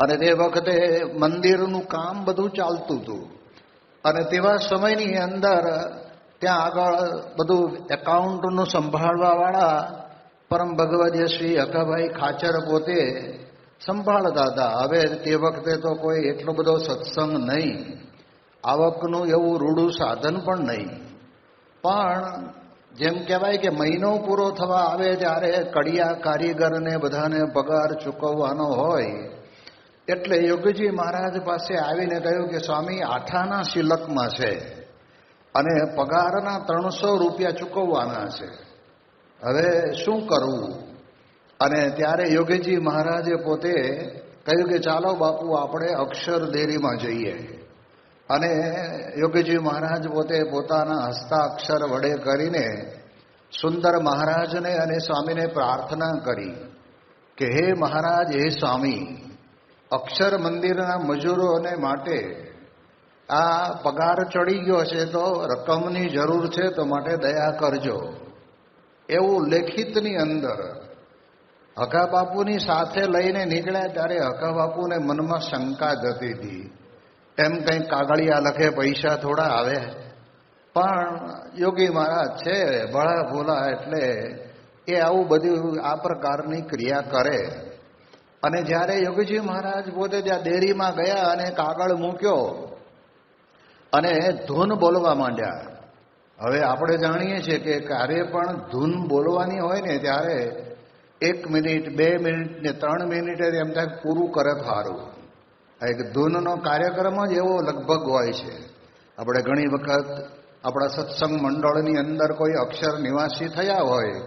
અને તે વખતે મંદિરનું કામ બધું ચાલતું હતું. અને તેવા સમયની અંદર ત્યાં આગળ બધું એકાઉન્ટનું સંભાળવાવાળા પરમ ભગવદ્ય શ્રી અકાભાઈ ખાચર પોતે સંભાળતા હતા. હવે તે વખતે તો કોઈ એટલો બધો સત્સંગ નહીં. આવકનું એવું રૂડું સાધન પણ નહીં. પણ જેમ કહેવાય કે મહિનો પૂરો થવા આવે ત્યારે કડિયા કારીગરને બધાને પગાર ચૂકવવાનો હોય એટલે યોગીજી મહારાજ પાસે આવીને કહ્યું કે, સ્વામી, આઠાના શિલકમાં છે અને પગારના ત્રણસો રૂપિયા ચૂકવવાના છે. હવે શું કરવું? અને ત્યારે યોગીજી મહારાજે પોતે કહ્યું કે, ચાલો બાપુ, આપણે અક્ષર દેરીમાં જઈએ. અને યોગીજી મહારાજ પોતે પોતાના હસ્તાક્ષર વડે કરીને સુંદર મહારાજને અને સ્વામીને પ્રાર્થના કરી કે, હે મહારાજ, હે સ્વામી અક્ષર મંદિરના મજૂરોને માટે આ પગાર ચડી ગયો છે તો રકમની જરૂર છે તો માટે દયા કરજો. એવું લેખિતની અંદર હકા બાપુની સાથે લઈને નીકળ્યા ત્યારે હકા બાપુને મનમાં શંકા જતી હતી. એમ કંઈ કાગળિયા લખે પૈસા થોડા આવે? પણ યોગી મહારાજ છે, ભળા ભોલા એટલે એ આવું બધું આ પ્રકારની ક્રિયા કરે. અને જ્યારે યોગીજી મહારાજ પોતે ત્યાં ડેરીમાં ગયા અને કાગળ મૂક્યો અને ધૂન બોલવા માંડ્યા. હવે આપણે જાણીએ છીએ કે ક્યારે પણ ધૂન બોલવાની હોય ને ત્યારે એક મિનિટ, બે મિનિટ ને ત્રણ મિનિટે એમ થાય પૂરું કરે સારું એક ધૂનનો કાર્યક્રમ જ એવો લગભગ હોય છે. આપણે ઘણી વખત આપણા સત્સંગ મંડળની અંદર કોઈ અક્ષર નિવાસી થયા હોય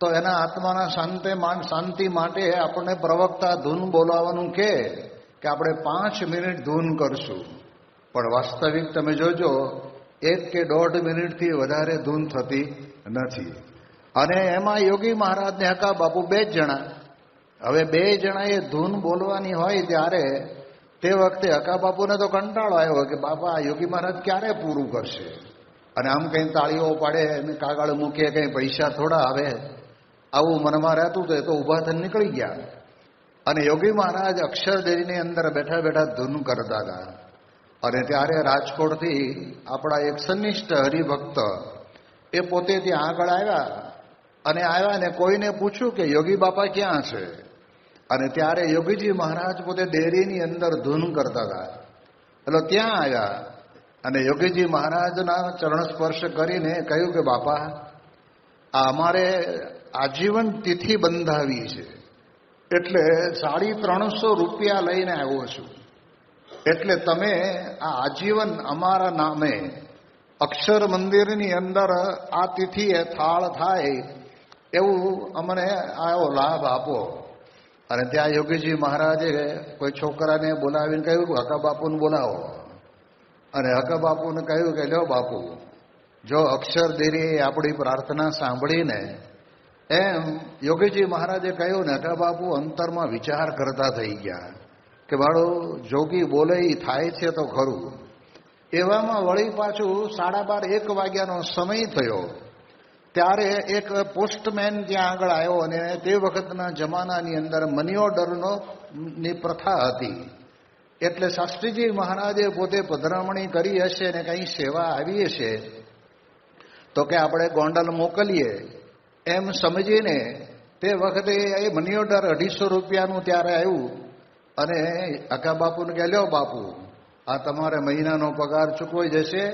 તો એના આત્માના શાંતિ શાંતિ માટે આપણને પ્રવક્તા ધૂન બોલાવવાનું કે આપણે પાંચ મિનિટ ધૂન કરશું. પણ વાસ્તવિક તમે જોજો, એક કે દોઢ મિનિટથી વધારે ધૂન થતી નથી. અને એમાં યોગી મહારાજને હકા બાપુ બે જ જણા. હવે બે જણાએ ધૂન બોલવાની હોય ત્યારે તે વખતે હકા બાપુને તો કંટાળો આવ્યો કે બાપા, યોગી મહારાજ ક્યારે પૂરું કરશે? અને આમ કંઈ તાળીઓ પાડે કાગળ મૂકે કંઈ પૈસા થોડા આવે આવું મનમાં રહેતું તો એ તો ઊભા થઈને નીકળી ગયા. અને યોગી મહારાજ અક્ષરદેવીની અંદર બેઠા બેઠા ધૂન કરતા હતા. અને ત્યારે રાજકોટથી આપણા એક સનિષ્ઠ હરિભક્ત એ પોતે ત્યાં આગળ આવ્યા અને આવ્યા ને કોઈને પૂછ્યું કે, યોગી બાપા ક્યાં છે? અને ત્યારે યોગીજી મહારાજ પોતે ડેરીની અંદર ધૂન કરતા હતા. એટલે ત્યાં આવ્યા અને યોગીજી મહારાજના ચરણ સ્પર્શ કરીને કહ્યું કે, બાપા, આ અમારે આજીવન તિથિ બંધાવી છે. એટલે સાડી ત્રણસો રૂપિયા લઈને આવ્યો છું. એટલે તમે આ આજીવન અમારા નામે અક્ષર મંદિરની અંદર આ તિથિએ થાળ થાય એવું અમને આવો લાભ આપો. અને ત્યાં યોગીજી મહારાજે કોઈ છોકરાને બોલાવીને કહ્યું કે હકા બાપુને બોલાવો. અને હકા બાપુને કહ્યું કે લ્યો બાપુ, જો અક્ષર દેરીએ આપણી પ્રાર્થના સાંભળીને એમ યોગીજી મહારાજે કહ્યું ને હકા બાપુ, અંતરમાં વિચાર કરતા થઈ ગયા કે બાળો, જોગી બોલે થાય છે તો ખરું. એવામાં વળી પાછું સાડા બાર એક વાગ્યાનો સમય થયો. ત્યારે એક પોસ્ટમેન ત્યાં આગળ આવ્યો અને તે વખતના જમાનાની અંદર મની ઓર્ડરનો ની પ્રથા હતી. એટલે શાસ્ત્રીજી મહારાજે પોતે પધરામણી કરી હશે ને કંઈ સેવા આવી હશે, તો કે આપણે ગોંડલ મોકલીએ. એમ સમજીને તે વખતે એ મની ઓર્ડર અઢીસો રૂપિયાનું ત્યારે આવ્યું અને અકા બાપુને કે, લ્યો બાપુ, આ તમારે મહિનાનો પગાર ચૂકવાઈ જશે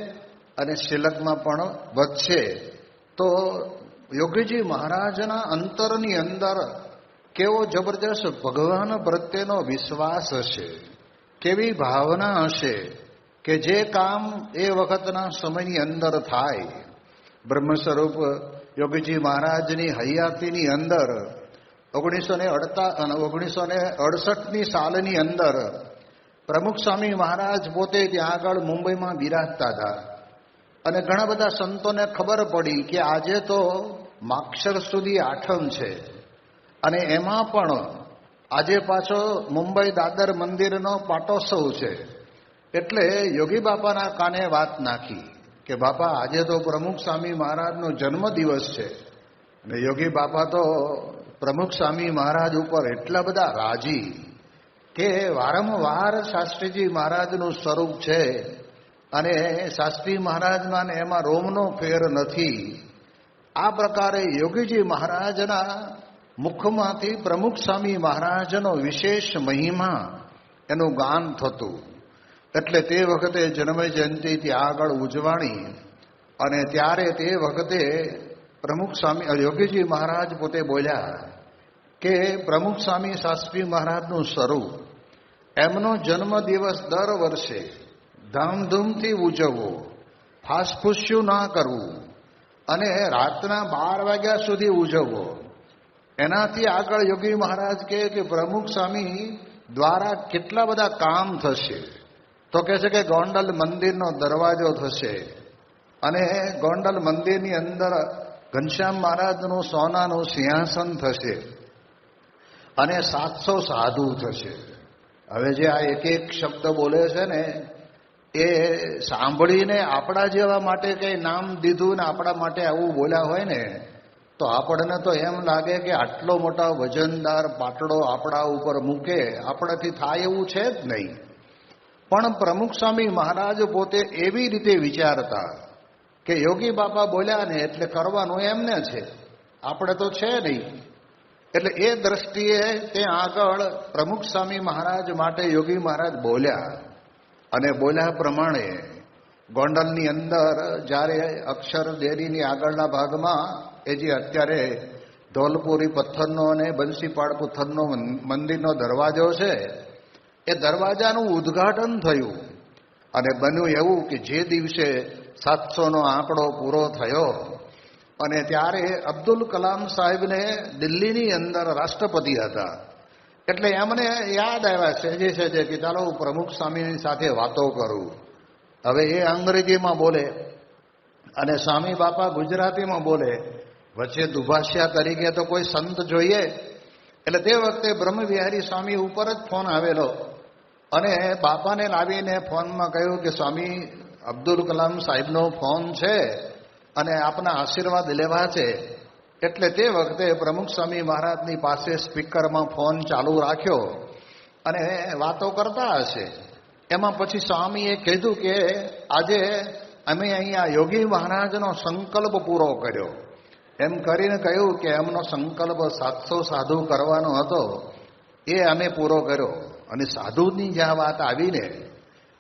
અને શિલકમાં પણ વધશે. તો યોગીજી મહારાજના અંતરની અંદર કેવો જબરજસ્ત ભગવાન પ્રત્યેનો વિશ્વાસ હશે, કેવી ભાવના હશે કે જે કામ એ વખતના સમયની અંદર થાય. બ્રહ્મ સ્વરૂપ યોગીજી મહારાજની હૈયાતીની અંદર ઓગણીસો ને અડતા ઓગણીસો ને અડસઠની સાલની અંદર પ્રમુખ સ્વામી મહારાજ પોતે ત્યાં આગળ મુંબઈમાં બિરાજતા હતા. અને ઘણા બધા સંતોને ખબર પડી કે આજે તો માક્ષર સુધી આઠમ છે. અને એમાં પણ આજે પાછો મુંબઈ દાદર મંદિરનો પાટોત્સવ છે. એટલે યોગી બાપાના કાને વાત નાખી. કે બાપા, આજે તો પ્રમુખ સ્વામી મહારાજનો જન્મદિવસ છે. અને યોગી બાપા તો પ્રમુખ સ્વામી મહારાજ ઉપર એટલા બધા રાજી કે વારંવાર શાસ્ત્રીજી મહારાજનું સ્વરૂપ છે અને શાસ્ત્રી મહારાજમાં એમાં રોમનો ફેર નથી. આ પ્રકારે યોગીજી મહારાજના મુખમાંથી પ્રમુખ સ્વામી મહારાજનો વિશેષ મહિમા એનું ગાન થતું. એટલે તે વખતે જન્મ જયંતિથી આગળ ઉજવાણી અને ત્યારે તે વખતે પ્રમુખ સ્વામી યોગીજી મહારાજ પોતે બોલ્યા કે પ્રમુખ સ્વામી શાસ્ત્રી મહારાજનું સ્વરૂપ એમનો જન્મ દિવસ દર વર્ષે ધામધૂમથી ઉજવવો, ફાસફુસ્યું ના કરવું અને રાતના બાર વાગ્યા સુધી ઉજવવો. એનાથી આગળ યોગી મહારાજ કહે કે પ્રમુખ સ્વામી દ્વારા કેટલા બધા કામ થશે? તો કહે છે કે ગોંડલ મંદિરનો દરવાજો થશે. અને ગોંડલ મંદિરની અંદર ઘનશ્યામ મહારાજનું સોનાનું સિંહાસન થશે. અને સાતસો સાધુ થશે. હવે જે આ એક એક શબ્દ બોલે છે ને, એ સાંભળીને આપણા જેવા માટે કંઈ નામ દીધું ને આપણા માટે આવું બોલ્યા હોય ને, તો આપણને તો એમ લાગે કે આટલો મોટા વજનદાર પાટડો આપણા ઉપર મૂકે, આપણાથી થાય એવું છે જ નહીં. પણ પ્રમુખ સ્વામી મહારાજ પોતે એવી રીતે વિચારતા કે યોગી બાપા બોલ્યા ને એટલે કરવાનું એમને છે. આપણે તો છે નહીં. એટલે એ દ્રષ્ટિએ ત્યાં આગળ પ્રમુખ સ્વામી મહારાજ માટે યોગી મહારાજ બોલ્યા. અને બોલ્યા પ્રમાણે ગોંડલની અંદર જ્યારે અક્ષર ડેરીની આગળના ભાગમાં એ જે અત્યારે ધોલપુરી પથ્થરનો અને બંસીપાડ પથ્થરનો મંદિરનો દરવાજો છે એ દરવાજાનું ઉદ્ઘાટન થયું. અને બન્યું એવું કે જે દિવસે સાતસોનો આંકડો પૂરો થયો, અને ત્યારે અબ્દુલ કલામ સાહેબને દિલ્હીની અંદર રાષ્ટ્રપતિ હતા. એટલે એમને યાદ આવ્યા સહેજે સહેજે કે ચાલો હું પ્રમુખ સ્વામીની સાથે વાતો કરું. હવે એ અંગ્રેજીમાં બોલે અને સ્વામી બાપા ગુજરાતીમાં બોલે, વચ્ચે દુભાષ્યા તરીકે તો કોઈ સંત જોઈએ? એટલે તે વખતે બ્રહ્મવિહારી સ્વામી ઉપર જ ફોન આવેલો. અને બાપાને લાવીને ફોનમાં કહ્યું કે, સ્વામી, અબ્દુલ કલામ સાહેબનો ફોન છે અને આપના આશીર્વાદ લેવા છે. એટલે તે વખતે પ્રમુખ સ્વામી મહારાજની પાસે સ્પીકરમાં ફોન ચાલુ રાખ્યો અને વાતો કરતા હશે. એમાં પછી સ્વામીએ કીધું કે, આજે અમે અહીંયા યોગી મહારાજનો સંકલ્પ પૂરો કર્યો. એમ કરીને કહ્યું કે, એમનો સંકલ્પ સાતસો સાધુ કરવાનો હતો. એ અમે પૂરો કર્યો. અને સાધુની જ્યાં વાત આવીને,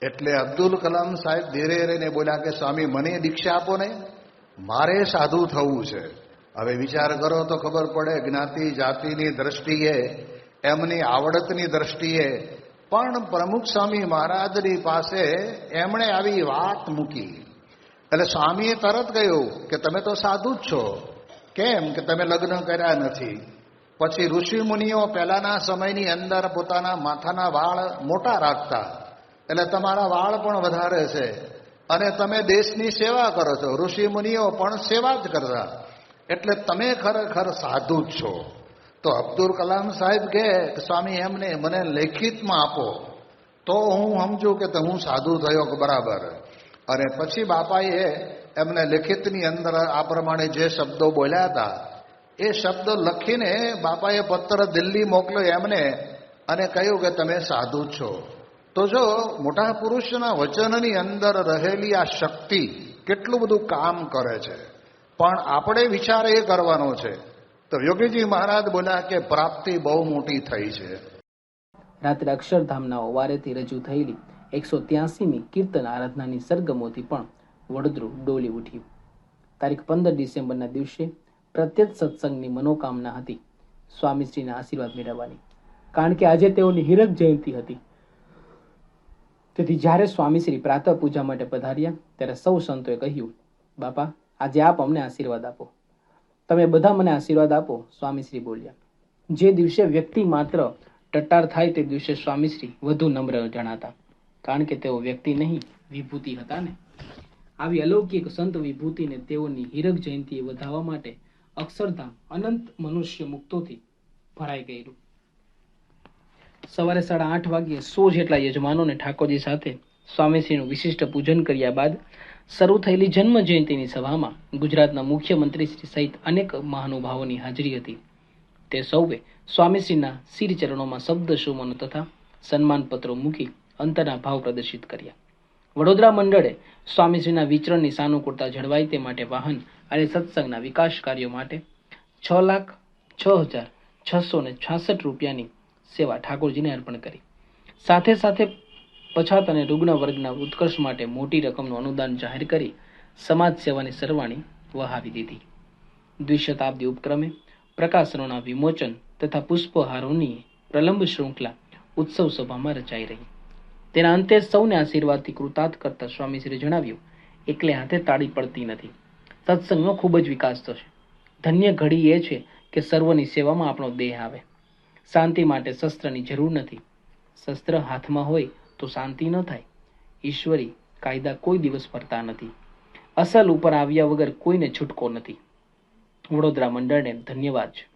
એટલે અબ્દુલ કલામ સાહેબ ધીરે ધીરે બોલ્યા કે, સ્વામી, મને દીક્ષા આપો ને. મારે સાધુ થવું છે. હવે વિચાર કરો તો ખબર પડે, જ્ઞાતિ જાતિની દ્રષ્ટિએ, એમની આવડતની દ્રષ્ટિએ, પણ પ્રમુખ સ્વામી મહારાજની પાસે એમણે આવી વાત મૂકી. એટલે સ્વામીએ તરત કહ્યું કે, તમે તો સાધુ જ છો. કેમ કે તમે લગ્ન કર્યા નથી? પછી ઋષિ મુનિઓ પહેલાના સમયની અંદર પોતાના માથાના વાળ મોટા રાખતા. એટલે તમારા વાળ પણ વધારે છે. અને તમે દેશની સેવા કરો છો. ઋષિ મુનિઓ પણ સેવા જ કરતા. એટલે તમે ખરેખર સાધુ જ છો. તો અબ્દુલ કલામ સાહેબ કે, સ્વામી, એમને મને લેખિતમાં આપો. તો હું સમજુ કે હું સાધુ થયો બરાબર. અને પછી બાપાએ એમને લેખિતની અંદર આ પ્રમાણે જે શબ્દો બોલ્યા હતા એ શબ્દ લખીને બાપાએ પત્ર દિલ્હી મોકલ્યો એમને અને કહ્યું કે તમે સાધુ છો. તો જો મોટા પુરુષના વચનની અંદર રહેલી આ શક્તિ કેટલું બધું કામ કરે છે. પણ આપણે વિચાર એ કરવાનો છે. તો યોગીજી મહારાજ બોલ્યા કે પ્રાપ્તિ બહુ મોટી થઈ છે. રાત્રે અક્ષરધામના ઓવારેથી રજૂ થયેલી એકસો ત્યાસીમી કીર્તન આરાધનાની સરગમોથી પણ વડોદરું ડોલી ઉઠ્યું. તારીખ પંદર ડિસેમ્બરના દિવસે પ્રત્યક્ષ સત્સંગની મનોકામના હતી. સ્વામીશ્રીના આશીર્વાદ મેળવવાની. કારણ કે આજે તેઓની હીરક જયંતિ હતી. તેથી જ્યારે સ્વામીશ્રી પ્રાતઃ પૂજા માટે પધાર્યા, ત્યારે સૌ સંતોએ કહ્યું, બાપા, આજે આપ અમને આશીર્વાદ આપો. તમે બધા મને આશીર્વાદ આપો, સ્વામીશ્રી બોલ્યા. જે દિવસે વ્યક્તિ માત્ર ટટ્ટાર થાય તે દિવસે સ્વામીશ્રી વધુ નમ્ર જણાતા. કારણ કે તેઓ વ્યક્તિ નહીં, વિભૂતિ હતા ને. આવી અલૌકિક સંત વિભૂતિને તેઓની હીરક જયંતિએ વધાવવા માટે અક્ષરધામ અનંત મનુષ્ય મુક્તોથી ભરાઈ ગયેલું. સવારે સાડા આઠ વાગ્યે સો જેટલા યજમાનોને ઠાકોરજી સાથે સ્વામીશ્રીનું વિશિષ્ટ પૂજન કર્યા બાદ શરૂ થયેલી જન્મ જયંતિની સભામાં ગુજરાતના મુખ્યમંત્રી શ્રી સહિત અનેક મહાનુભાવોની હાજરી હતી. તે સૌએ સ્વામીશ્રીના શિર ચરણોમાં શબ્દ સુમનો તથા સન્માનપત્રો મૂકી અંતરના ભાવ પ્રદર્શિત કર્યા. વડોદરા મંડળે સ્વામીશ્રીના વિચરણની સાનુકૂળતા જળવાય તે માટે વાહન અને સત્સંગના વિકાસ કાર્યો માટે છ લાખ છ હજાર છસો ને છાસઠ રૂપિયાની સેવા ઠાકોરજીને અર્પણ કરી. સાથે સાથે પછાત અને રુગ્ણ વર્ગના ઉત્કર્ષ માટે મોટી રકમનું અનુદાન જાહેર કરી સમાજ સેવાની સરવાણી વહાવી દીધી. દ્વિશતાબ્દી ઉપક્રમે પ્રકાશનોના વિમોચન તથા પુષ્પહારોની પ્રલંબ શૃંખલા ઉત્સવ સભામાં રચાઈ રહી. તેના અંતે સૌને આશીર્વાદથી કૃતાર્થ કરતા સ્વામીશ્રીએ જણાવ્યું, એકલે હાથે તાળી પડતી નથી. સત્સંગનો ખૂબ જ વિકાસ થશે. ધન્ય ઘડી એ છે કે સર્વની સેવામાં આપણો દેહ આવે. શાંતિ માટે શસ્ત્રની જરૂર નથી. શસ્ત્ર હાથમાં હોય તો શાંતિ ન થાય. ઈશ્વરી કાયદા કોઈ દિવસ ફરતા નથી. અસલ ઉપર આવ્યા વગર કોઈને છૂટકો નથી. વડોદરા મંડળને ધન્યવાદ છે.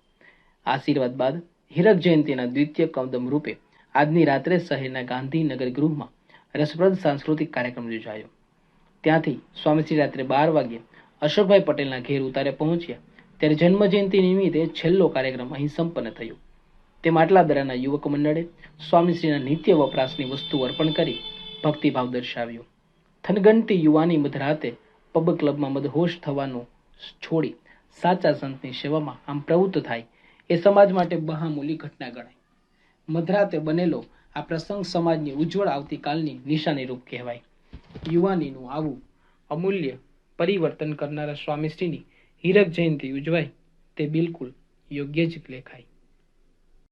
આશીર્વાદ બાદ હીરક જયંતિના દ્વિતીય કદમ રૂપે આજની રાત્રે શહેરના ગાંધીનગર ગૃહમાં રસપ્રદ સાંસ્કૃતિક કાર્યક્રમ યોજાયો. ત્યાંથી સ્વામીશ્રી રાત્રે બાર વાગ્યે અશોકભાઈ પટેલના ઘેર ઉતારે પહોંચ્યા. ત્યારે જન્મજયંતિ નિમિત્તે છેલ્લો કાર્યક્રમ અહીં સંપન્ન થયો. તે માટલા દરાના યુવક મંડળે સ્વામીશ્રીના નિત્ય વપરાશની વસ્તુ અર્પણ કરી ભક્તિભાવ દર્શાવ્યો. થનગનતી યુવાની મધરાતે પબ ક્લબમાં મદહોશ થવાનું છોડી સાચા સંતની સેવામાં આમ પ્રવૃત્ત થાય એ સમાજ માટે બહામૂલી ઘટના ગણાય. મધરાતે બનેલો આ પ્રસંગ સમાજની ઉજ્જવળ આવતીકાલની નિશાનીરૂપ કહેવાય. યુવાનીનું આવું અમૂલ્ય પરિવર્તન કરનારા સ્વામીશ્રીની હીરક જયંતિ ઉજવાય તે બિલકુલ યોગ્ય જ લેખાય.